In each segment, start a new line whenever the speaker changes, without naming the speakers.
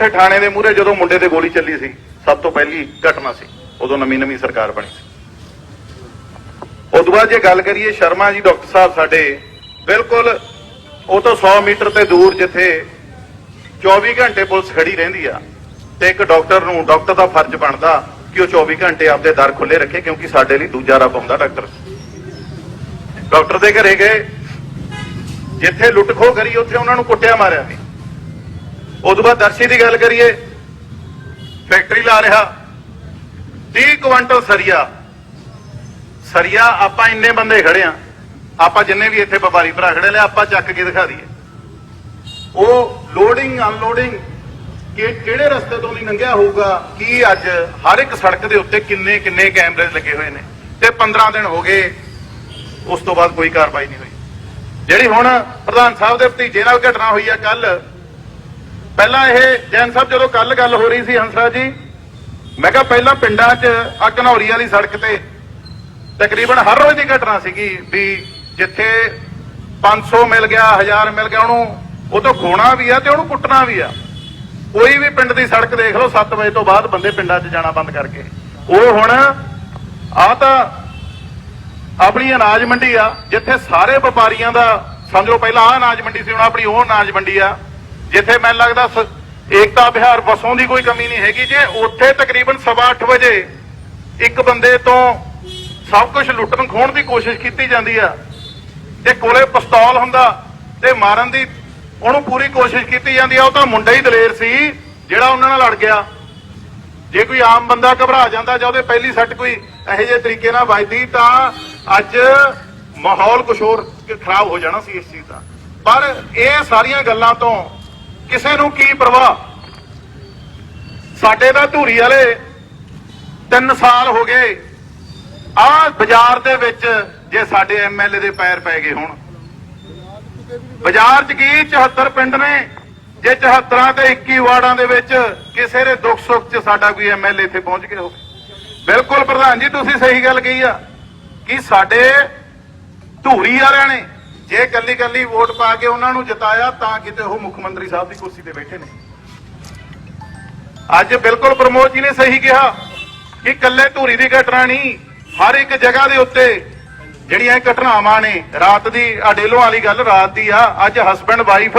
ਉੱਥੇ ਥਾਣੇ ਦੇ ਮੂਹਰੇ ਜਦੋਂ ਮੁੰਡੇ ਤੇ ਗੋਲੀ ਚੱਲੀ ਸੀ, ਸਭ ਤੋਂ ਪਹਿਲੀ ਘਟਨਾ ਸੀ, ਉਦੋਂ ਨਵੀਂ ਨਵੀਂ ਸਰਕਾਰ ਬਣੀ ਸੀ। ਉਦੋਂ ਬਾਅਦ ਜੇ ਗੱਲ ਕਰੀਏ ਸ਼ਰਮਾ ਜੀ, ਡਾਕਟਰ ਸਾਹਿਬ ਸਾਡੇ, ਬਿਲਕੁਲ ਉਹ ਤੋਂ 100 ਮੀਟਰ ਤੇ ਦੂਰ ਜਿੱਥੇ 24 ਘੰਟੇ ਪੁਲਿਸ ਖੜੀ ਰਹਿੰਦੀ ਆ, ਤੇ ਇੱਕ ਡਾਕਟਰ ਨੂੰ, ਡਾਕਟਰ ਦਾ ਫਰਜ਼ ਬਣਦਾ ਕਿ ਉਹ 24 ਘੰਟੇ ਆਪਦੇ ਦਰ ਖੁੱਲੇ ਰੱਖੇ, ਕਿਉਂਕਿ ਸਾਡੇ ਲਈ ਦੂਜਾ ਰੱਬ ਹੁੰਦਾ ਡਾਕਟਰ। ਡਾਕਟਰ ਦੇ ਘਰੇ ਗਏ, ਜਿੱਥੇ ਲੁੱਟ ਖੋਹ ਕਰੀ, ਉੱਥੇ ਉਹਨਾਂ ਨੂੰ ਕੁੱਟਿਆ ਮਾਰਿਆ ਸੀ। ਉਦੋਂ ਬਾਅਦ ਦਰਸ਼ੀ ਦੀ ਗੱਲ ਕਰੀਏ ਫੈਕਟਰੀ ਲਾ ਰਿਹਾ। 30 ਕੁਇੰਟਲ ਸਰੀਆ। ਸਰੀਆ ਆਪਾਂ ਇੰਨੇ ਬੰਦੇ ਖੜੇ ਆ, ਆਪਾਂ ਜਿੰਨੇ ਵੀ ਇੱਥੇ ਵਪਾਰੀ ਭਰਾ ਖੜੇ ਨੇ, ਆਪਾਂ ਚੱਕ ਕੇ ਦਿਖਾ ਦਈਏ। ਉਹ ਲੋਡਿੰਗ ਅਨਲੋਡਿੰਗ ਕਿ ਕਿਹੜੇ ਰਸਤੇ ਤੋਂ ਨਹੀਂ ਲੰਘਿਆ ਹੋਊਗਾ, ਕੀ ਅੱਜ ਹਰ ਇੱਕ ਸੜਕ ਦੇ ਉੱਤੇ ਕਿੰਨੇ ਕਿੰਨੇ ਕੈਮਰੇ ਲੱਗੇ ਹੋਏ ਨੇ। ਤੇ 15 ਦਿਨ ਹੋ ਗਏ, ਉਸ ਤੋਂ ਬਾਅਦ ਕੋਈ ਕਾਰਵਾਈ ਨਹੀਂ ਹੋਈ। ਜਿਹੜੀ ਹੁਣ ਪ੍ਰਧਾਨ ਸਾਹਿਬ ਦੇ ਭਤੀਜੇ ਨਾਲ ਘਟਨਾ ਹੋਈ ਆ ਕੱਲ ਪਹਿਲਾਂ ਇਹ ਜੈਨ ਸਾਹਿਬ ਜਦੋਂ ਕੱਲ ਗੱਲ ਹੋ ਰਹੀ ਸੀ ਹੰਸਰਾ ਜੀ, ਮੈਂ ਕਿਹਾ ਪਹਿਲਾਂ ਪਿੰਡਾਂ 'ਚ ਆ ਘਨੌਰੀ ਵਾਲੀ ਸੜਕ ਤੇ ਤਕਰੀਬਨ ਹਰ ਰੋਜ਼ ਦੀ ਘਟਨਾ ਸੀਗੀ ਵੀ ਜਿੱਥੇ 500 ਮਿਲ ਗਿਆ 1000 ਮਿਲ ਗਿਆ, ਉਹਨੂੰ ਉਹ ਤੋਂ ਖੋਣਾ ਵੀ ਆ ਤੇ ਉਹਨੂੰ ਕੁੱਟਣਾ ਵੀ ਆ। ਕੋਈ ਵੀ ਪਿੰਡ ਦੀ ਸੜਕ ਦੇਖ ਲਓ 7 ਵਜੇ ਤੋਂ ਬਾਅਦ ਬੰਦੇ ਪਿੰਡਾਂ 'ਚ ਜਾਣਾ ਬੰਦ ਕਰਕੇ। ਉਹ ਹੁਣ ਆ ਤਾਂ ਆਪਣੀ ਅਨਾਜ ਮੰਡੀ ਆ, ਜਿੱਥੇ ਸਾਰੇ ਵਪਾਰੀਆਂ ਦਾ, ਸਮਝੋ ਪਹਿਲਾਂ ਆ ਅਨਾਜ ਮੰਡੀ ਸੀ, ਹੁਣ ਆਪਣੀ ਉਹ ਅਨਾਜ ਮੰਡੀ ਆ। ਜਿੱਥੇ ਮੈਨੂੰ ਲੱਗਦਾ ਏਕਤਾ ਬਿਹਾਰ ਬਸੋਂ ਦੀ ਕੋਈ ਕਮੀ ਨਹੀਂ ਹੈਗੀ ਜੇ ਉੱਥੇ ਤਕਰੀਬਨ 8:30 ਵਜੇ ਇੱਕ ਬੰਦੇ ਤੋਂ ਸਭ ਕੁਝ ਲੁੱਟਣ ਖੋਣ ਦੀ ਕੋਸ਼ਿਸ਼ ਕੀਤੀ ਜਾਂਦੀ ਆ ਤੇ ਕੋਲੇ ਪਿਸਤੌਲ ਹੁੰਦਾ ਤੇ ਮਾਰਨ ਦੀ ਉਹਨੂੰ ਪੂਰੀ ਕੋਸ਼ਿਸ਼ ਕੀਤੀ ਜਾਂਦੀ ਆ, ਉਹ ਤਾਂ ਮੁੰਡਾ ਹੀ ਦਲੇਰ ਸੀ ਜਿਹੜਾ ਉਹਨਾਂ ਨਾਲ ਲੜ ਗਿਆ। ਜੇ ਕੋਈ ਆਮ ਬੰਦਾ ਘਬਰਾ ਜਾਂਦਾ ਜਾਂ ਉਹਦੇ ਪਹਿਲੀ ਸੱਟ ਕੋਈ ਇਹੋ ਜਿਹੇ ਤਰੀਕੇ ਨਾਲ ਵੱਜਦੀ ਤਾਂ ਅੱਜ ਮਾਹੌਲ ਕੁਛ ਹੋਰ ਖਰਾਬ ਹੋ ਜਾਣਾ ਸੀ ਇਸ ਚੀਜ਼ ਦਾ। ਪਰ ਇਹ ਸਾਰੀਆਂ ਗੱਲਾਂ ਤੋਂ ਕਿਸੇ ਨੂੰ ਕੀ ਪਰਵਾਹ? ਸਾਡੇ ਤਾਂ ਧੂਰੀ ਵਾਲੇ 3 ਸਾਲ ਹੋ ਗਏ। ਆ ਬਾਜ਼ਾਰ ਦੇ ਵਿੱਚ ਜੇ ਸਾਡੇ ਐਮਐਲਏ ਦੇ ਪੈਰ ਪੈ ਗਏ ਹੁਣ। ਬਾਜ਼ਾਰ 'ਚ ਕੀ 74 ਪਿੰਡ ਨੇ? ਜੇ 74 ਤੇ 21 ਵਾਰਡਾਂ ਦੇ ਵਿੱਚ ਕਿਸੇ ਦੇ ਦੁੱਖ ਸੁੱਖ 'ਚ ਸਾਡਾ ਕੋਈ ਐਮਐਲਏ ਇੱਥੇ ਪਹੁੰਚ ਗਿਆ ਹੋਵੇ। ਬਿਲਕੁਲ ਪ੍ਰਧਾਨ ਜੀ, ਤੁਸੀਂ ਸਹੀ ਗੱਲ ਕਹੀ ਆ ਕਿ ਸਾਡੇ ਧੂਰੀ ਵਾਲਿਆਂ ਨੇ ਜੇ ਕੱਲੀ ਕੱਲੀ ਵੋਟ ਪਾ ਕੇ ਉਹਨਾਂ ਨੂੰ ਜਿਤਾਇਆ ਤਾਂ ਕਿਤੇ ਉਹ ਮੁੱਖ ਮੰਤਰੀ ਸਾਹਿਬ ਦੀ ਕੁਰਸੀ ਤੇ ਬੈਠੇ ਨੇ। ਅੱਜ ਬਿਲਕੁਲ ਪ੍ਰਮੋਦ ਜੀ ਨੇ ਸਹੀ ਕਿਹਾ ਕਿ ਕੱਲੇ ਧੂਰੀ ਦੀ ਘਟਨਾ ਨਹੀਂ, ਹਰ ਇੱਕ ਜਗ੍ਹਾ ਦੇ ਉੱਤੇ ਜਿਹੜੀਆਂ ਘਟਨਾਵਾਂ ਨੇ, ਰਾਤ ਦੀ ਅਡੇਲੋਂ ਵਾਲੀ ਗੱਲ ਰਾਤ ਦੀ ਆ, ਅੱਜ ਹਸਬੰਡ ਵਾਈਫ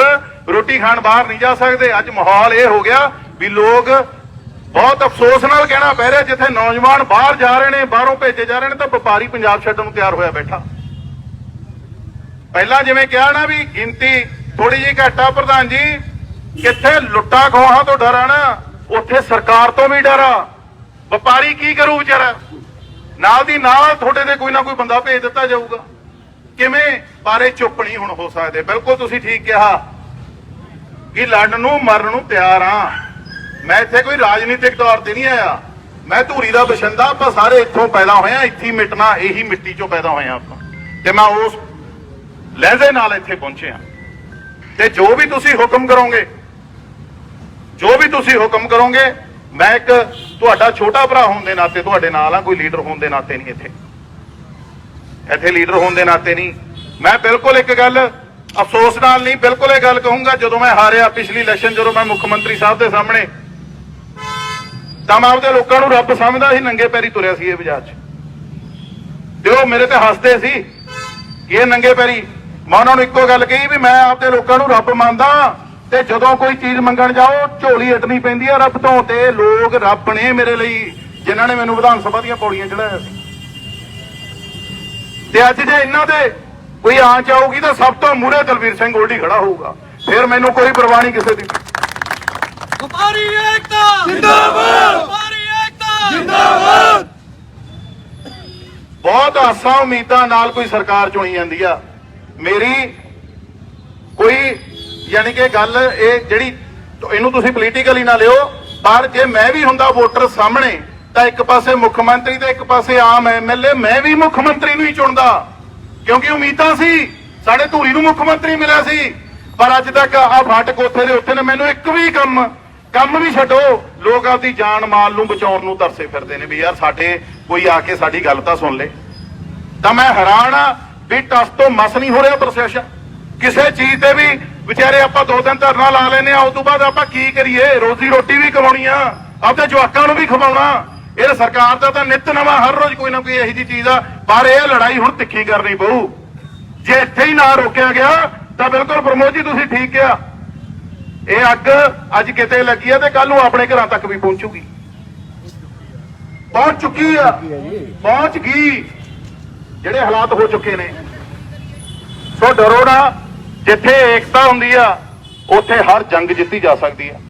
ਰੋਟੀ ਖਾਣ ਬਾਹਰ ਨਹੀਂ ਜਾ ਸਕਦੇ, ਅੱਜ ਮਾਹੌਲ ਇਹ ਹੋ ਗਿਆ ਵੀ ਲੋਕ ਬਹੁਤ ਅਫਸੋਸ ਨਾਲ ਕਹਿਣਾ ਪੈ ਰਿਹਾ ਜਿੱਥੇ ਨੌਜਵਾਨ ਬਾਹਰ ਜਾ ਰਹੇ ਨੇ, ਬਾਹਰੋਂ ਭੇਜੇ ਜਾ ਰਹੇ ਨੇ, ਤਾਂ ਵਪਾਰੀ ਪੰਜਾਬ ਛੱਡਣ ਨੂੰ ਤਿਆਰ ਹੋਇਆ ਬੈਠਾ। ਪਹਿਲਾਂ ਜਿਵੇਂ ਕਿਹਾ ਨਾ ਵੀ ਗਿਣਤੀ ਥੋੜੀ ਜਿਹੀ ਘੱਟ ਆ ਪ੍ਰਧਾਨ ਜੀ, ਕਿੱਥੇ ਲੁੱਟਾਂ ਖੋਹਾਂ ਤੋਂ ਡਰ ਨਾ ਉੱਥੇ ਸਰਕਾਰ ਤੋਂ ਵੀ ਡਰ ਆ। ਵਪਾਰੀ ਕੀ ਕਰੂ ਵਿਚਾਰਾ? ਨਾਲ ਦੀ ਨਾਲ ਤੁਹਾਡੇ ਤੇ ਕੋਈ ਨਾ ਕੋਈ ਬੰਦਾ ਭੇਜ ਦਿੱਤਾ ਜਾਊਗਾ। ਕਿਵੇਂ? ਬਾਰੇ ਚੁੱਪ ਨਹੀਂ ਹੁਣ ਹੋ ਸਕਦੇ। ਬਿਲਕੁਲ ਤੁਸੀਂ ਠੀਕ ਕਿਹਾ ਕਿ ਲੜਨ ਨੂੰ ਮਰਨ ਨੂੰ ਤਿਆਰ ਆ। ਮੈਂ ਇੱਥੇ ਕੋਈ ਰਾਜਨੀਤਿਕ ਤੌਰ ਤੇ ਨਹੀਂ ਆਇਆ। ਮੈਂ ਧੂਰੀ ਦਾ ਬਸ਼ਿੰਦਾ ਆਪਾਂ ਸਾਰੇ ਇੱਥੋਂ ਪੈਦਾ ਹੋਏ ਆ। ਇੱਥੇ ਹੀ ਮਿਟਣਾ, ਇਹੀ ਮਿੱਟੀ ਚੋਂ ਪੈਦਾ ਹੋਏ ਆ ਆਪਾਂ। ਤੇ ਮੈਂ ਉਸ ਲਹਿਜ਼ੇ ਨਾਲ ਇੱਥੇ ਪਹੁੰਚੇ ਹਾਂ। ਤੇ ਜੋ ਵੀ ਤੁਸੀਂ ਹੁਕਮ ਕਰੋਗੇ, ਜੋ ਵੀ ਤੁਸੀਂ ਹੁਕਮ ਕਰੋਗੇ, ਮੈਂ ਇੱਕ ਤੁਹਾਡਾ ਛੋਟਾ ਭਰਾ ਹੋਣ ਦੇ ਨਾਤੇ ਤੁਹਾਡੇ ਨਾਲ ਆ ਕੋਈ ਲੀਡਰ ਹੋਣ ਦੇ ਨਾਤੇ ਨਹੀਂ ਇੱਥੇ। ਇੱਥੇ ਲੀਡਰ ਹੋਣ ਦੇ ਨਾਤੇ ਨਹੀਂ। ਮੈਂ ਬਿਲਕੁਲ ਇੱਕ ਗੱਲ ਅਫਸੋਸ ਨਾਲ ਨਹੀਂ, ਬਿਲਕੁਲ ਇਹ ਗੱਲ ਕਹੂੰਗਾ, ਜਦੋਂ ਮੈਂ ਹਾਰਿਆ ਪਿਛਲੀ ਇਲੈਕਸ਼ਨ ਜਦੋਂ ਮੈਂ ਮੁੱਖ ਮੰਤਰੀ ਸਾਹਿਬ ਦੇ ਸਾਹਮਣੇ, ਤਾਂ ਮੈਂ ਆਪਦੇ ਲੋਕਾਂ ਨੂੰ ਰੱਬ ਸਮਝਦਾ ਸੀ, ਨੰਗੇ ਪੈਰੀ ਤੁਰਿਆ ਸੀ ਇਹ ਬਾਜ਼ਾਰ 'ਚ। ਤੇ ਉਹ ਮੇਰੇ ਤੇ ਹੱਸਦੇ ਸੀ ਇਹ ਨੰਗੇ ਪੈਰੀ ਮੈਂ ਉਹਨਾਂ ਨੂੰ ਇੱਕੋ ਗੱਲ ਕਹੀ ਵੀ ਮੈਂ ਆਪਦੇ ਲੋਕਾਂ ਨੂੰ ਰੱਬ ਮੰਨਦਾ ਤੇ ਜਦੋਂ ਕੋਈ ਚੀਜ਼ ਮੰਗਣ ਜਾਓ ਝੋਲੀ ਅਟਣੀ ਪੈਂਦੀ ਆ ਰੱਬ ਤੋਂ ਤੇ ਲੋਕ ਰੱਬ ਨੇ ਮੇਰੇ ਲਈ ਜਿਨ੍ਹਾਂ ਨੇ ਮੈਨੂੰ ਵਿਧਾਨ ਸਭਾ ਦੀਆਂ ਪੌੜੀਆਂ ਚੜਾਇਆ ਸੀ। ਤੇ ਅੱਜ ਜੇ ਇਹਨਾਂ ਦੇ ਕੋਈ ਆਂਚ ਆਊਗੀ ਤਾਂ ਸਭ ਤੋਂ ਮੂਹਰੇ ਦਲਵੀਰ ਸਿੰਘ ਗੋਲਡੀ ਖੜਾ ਹੋਊਗਾ। ਫਿਰ ਮੈਨੂੰ ਕੋਈ ਪਰਵਾਹ ਨਹੀਂ ਕਿਸੇ ਦੀ।
ਵਪਾਰੀ ਏਕਤਾ! ਜਿੰਦਾਬਾਦ! ਵਪਾਰੀ ਏਕਤਾ! ਜਿੰਦਾਬਾਦ!
ਬਹੁਤ ਆਸਾਂ ਉਮੀਦਾਂ ਨਾਲ ਕੋਈ ਸਰਕਾਰ ਚੁਣੀ ਜਾਂਦੀ ਆ। ਮੇਰੀ ਕੋਈ, ਯਾਨੀ ਕਿ ਗੱਲ ਇਹ ਜਿਹੜੀ ਇਹਨੂੰ ਤੁਸੀਂ ਪੋਲੀਟੀਕਲੀ ਨਾ ਲਿਓ, ਪਰ ਜੇ ਮੈਂ ਵੀ ਹੁੰਦਾ ਵੋਟਰ ਸਾਹਮਣੇ, ਤਾਂ ਇੱਕ ਪਾਸੇ ਮੁੱਖ ਮੰਤਰੀ ਤੇ ਇੱਕ ਪਾਸੇ ਆਮ ਐਮਐਲਏ ਮੈਂ ਵੀ ਮੁੱਖ ਮੰਤਰੀ ਨੂੰ ਹੀ ਚੁਣਦਾ। ਕਿਉਂਕਿ ਉਮੀਦਾਂ ਸੀ, ਸਾਡੇ ਧੂਰੀ ਨੂੰ ਮੁੱਖ ਮੰਤਰੀ ਮਿਲਿਆ ਸੀ। ਪਰ ਅੱਜ ਤੱਕ ਆ ਫਾਟਕ ਉੱਥੇ ਦੇ ਉੱਥੇ ਨੇ ਮੈਨੂੰ ਇੱਕ ਵੀ ਕੰਮ ਕੰਮ ਵੀ ਛੱਡੋ। ਲੋਕ ਆਪਦੀ ਜਾਨ ਮਾਲ ਨੂੰ ਬਚਾਉਣ ਨੂੰ ਤਰਸੇ ਫਿਰਦੇ ਨੇ ਵੀ ਯਾਰ ਸਾਡੇ ਕੋਈ ਆ ਕੇ ਸਾਡੀ ਗੱਲ ਤਾਂ ਸੁਣ ਲੇ। ਤਾਂ ਮੈਂ ਹੈਰਾਨ ਆ ਵੀ ਟਸ ਤੋਂ ਮਸ ਨਹੀਂ ਹੋ ਰਿਹਾ ਪ੍ਰਸ਼ਾਸਨ ਕਿਸੇ ਚੀਜ਼ ਤੇ ਵੀ ਵਿਚਾਰੇ ਆਪਾਂ ਦੋ ਦਿਨ ਧਰਨਾ ਲਾ ਲੈਨੇ ਆ ਉਸ ਤੋਂ ਬਾਅਦ ਆਪਾਂ ਕੀ ਕਰੀਏ? ਰੋਜ਼ੀ ਰੋਟੀ ਵੀ ਕਮਾਉਣੀ ਆ, ਆਪਦੇ ਜਵਾਕਾਂ ਨੂੰ ਵੀ ਖਵਾਉਣਾ। ਇਹ ਸਰਕਾਰ ਦਾ ਤਾਂ ਨਿਤ ਨਵਾਂ, ਹਰ ਰੋਜ਼ ਕੋਈ ਨਾ ਕੋਈ ਇਹੋ ਜਿਹੀ ਚੀਜ਼ ਆ। ਪਰ ਇਹ ਲੜਾਈ ਹੁਣ ਤਿੱਖੀ ਕਰਨੀ ਪਊ। ਜੇ ਇੱਥੇ ਹੀ ਨਾ ਰੋਕਿਆ ਗਿਆ, ਤਾਂ ਬਿਲਕੁਲ ਪ੍ਰਮੋਦ ਜੀ, ਤੁਸੀਂ ਠੀਕ ਕਿਹਾ ਇਹ ਅੱਗ ਅੱਜ ਕਿਤੇ ਲੱਗੀ ਆ ਤੇ ਕੱਲ ਨੂੰ ਆਪਣੇ ਘਰਾਂ ਤੱਕ ਵੀ ਪਹੁੰਚੂਗੀ। ਪਹੁੰਚ ਚੁੱਕੀ ਆ। ਪਹੁੰਚ ਗਈ। ਜਿਹੜੇ ਹਾਲਾਤ ਹੋ ਚੁੱਕੇ ਨੇ। ਸੋ ਡਰੋ ਨਾ, ਜਿੱਥੇ ਏਕਤਾ ਹੁੰਦੀ ਆ, ਉੱਥੇ ਹਰ ਜੰਗ ਜਿੱਤੀ ਜਾ ਸਕਦੀ ਆ।